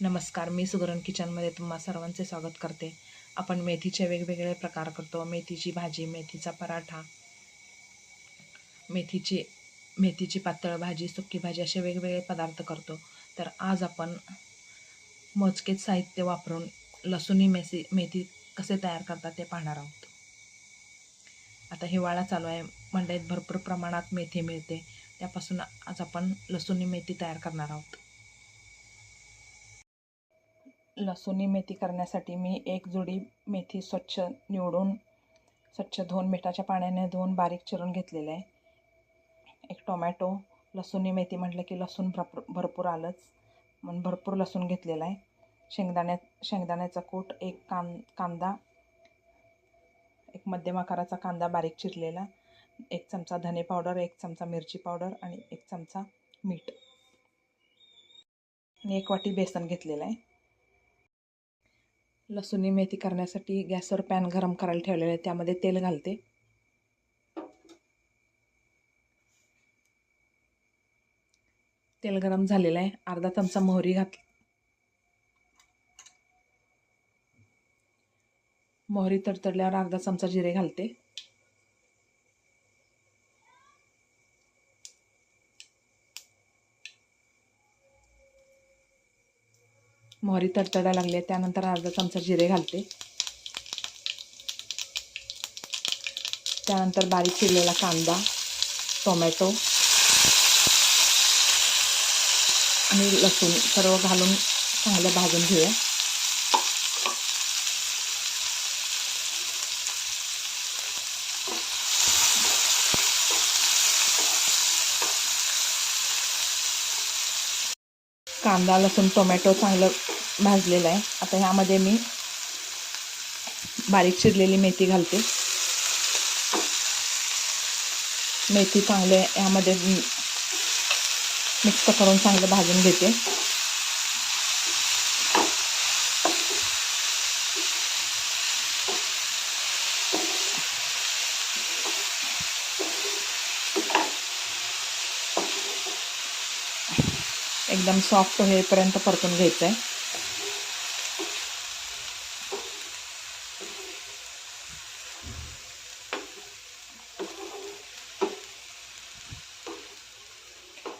नमस्कार मी सुगरण किचनमध्ये तुम्हा सर्वांचे स्वागत करते. आपण मेथीचे वेगवेगळे प्रकार करतो. मेथीची भाजी मेथीचा पराठा मेथीची मेथीची पातळ भाजी सुकी भाजी असे वेगवेगळे पदार्थ करतो. तर आज आपण मोजकेच साहित्य वापरून लसूणी मेथी मेथी कसे तयार करतात ते पाहणार आहोत. आता हिवाळा चालू आहे. मंडईत भरपूर प्रमाणात मेथी मिळते. त्यापासून आज आपण लसूणी मेथी तयार करणार आहोत. लसूणी मेथी करण्यासाठी मी एक जोडी मेथी स्वच्छ निवडून स्वच्छ धुवून मिठाच्या पाण्याने धुवून बारीक चिरून घेतलेलं आहे. एक टोमॅटो लसूणी मेथी म्हटलं की लसूण भरपूर भरपूर आलंच. म्हणून भरपूर लसूण घेतलेला आहे. शेंगदाण्या शेंगदाण्याचा कूट एक कां कांदा एक मध्यम आकाराचा कांदा बारीक चिरलेला एक चमचा धने पावडर एक चमचा मिरची पावडर आणि एक चमचा मीठ. आणि एक वाटी बेसन घेतलेलं आहे. लसूणी मेथी करण्यासाठी गॅसवर पॅन गरम करायला ठेवलेलं आहे. त्यामध्ये तेल घालते. तेल गरम झालेलं आहे. अर्धा चमचा मोहरी घात मोहरी तडतडल्यावर अर्धा चमचा जिरे घालते. मोहरी तडतडा लागली त्यानंतर अर्धा चमचा जिरे घालते. त्यानंतर बारीक चिरलेला कांदा टोमॅटो आणि लसूण सर्व घालून चांगलं भाजून घेऊया. कांदा लसूण टोमॅटो चांगलं भाजलेलं आहे. आता ह्यामध्ये मी बारीक चिरलेली मेथी घालते. मेथी चांगले ह्यामध्ये मिक्स करून चांगलं भाजून घेते. एकदम सॉफ्ट होईपर्यंत परतून घ्यायचं आहे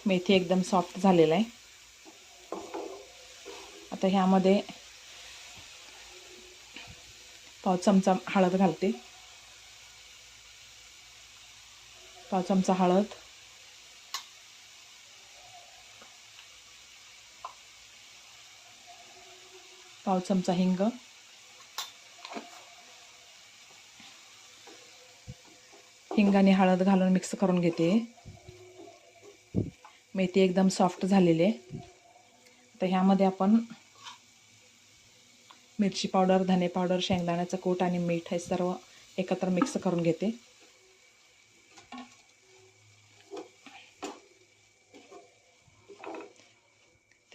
मेथी एकदम सॉफ्ट झालेला आहे आता ह्यामध्ये पाव चमचा हळद घालते. पाव चमचा हळद. पाव चमचा हिंग. हिंगाने हळद घालून मिक्स करून घेते. मेथी एकदम सॉफ्ट झालेली आहे. तर ह्यामध्ये आपण मिरची पावडर धने पावडर शेंगदाण्याचं कूट आणि मीठ हे सर्व एकत्र मिक्स करून घेते.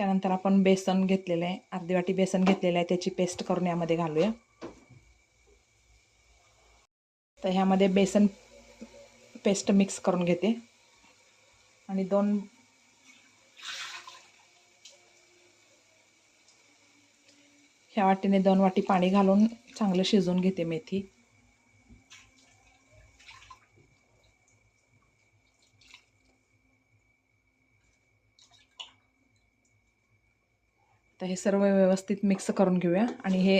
त्यानंतर आपण बेसन घेतलेलं आहे. अर्धी वाटी बेसन घेतलेलं आहे. त्याची पेस्ट करून यामध्ये घालूया. तर ह्यामध्ये बेसन पेस्ट मिक्स करून घेते. आणि दोन ह्या वाटीने दोन वाटी पाणी घालून चांगलं शिजवून घेते मेथी. तर हे सर्व व्यवस्थित मिक्स करून घेऊया आणि हे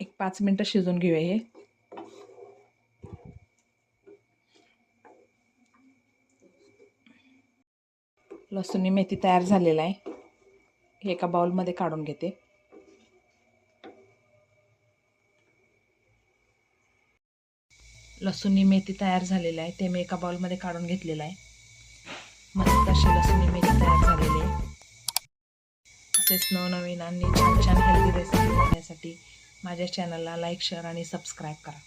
एक पाच मिनटं शिजवून घेऊया हे. लसूणी मेथी तयार झालेला आहे. हे एका बाउलमध्ये काढून घेते. लसूणी मेथी तयार झालेला आहे. ते मी एका बाउलमध्ये काढून घेतलेलं आहे. मस्त अशी लसूणी मेथी तयार झालेली आहे. असेच नवनवीन आणि छान छान हेल्दी रेसिपी बघण्यासाठी माझ्या चॅनलला लाईक शेअर आणि सबस्क्राईब करा.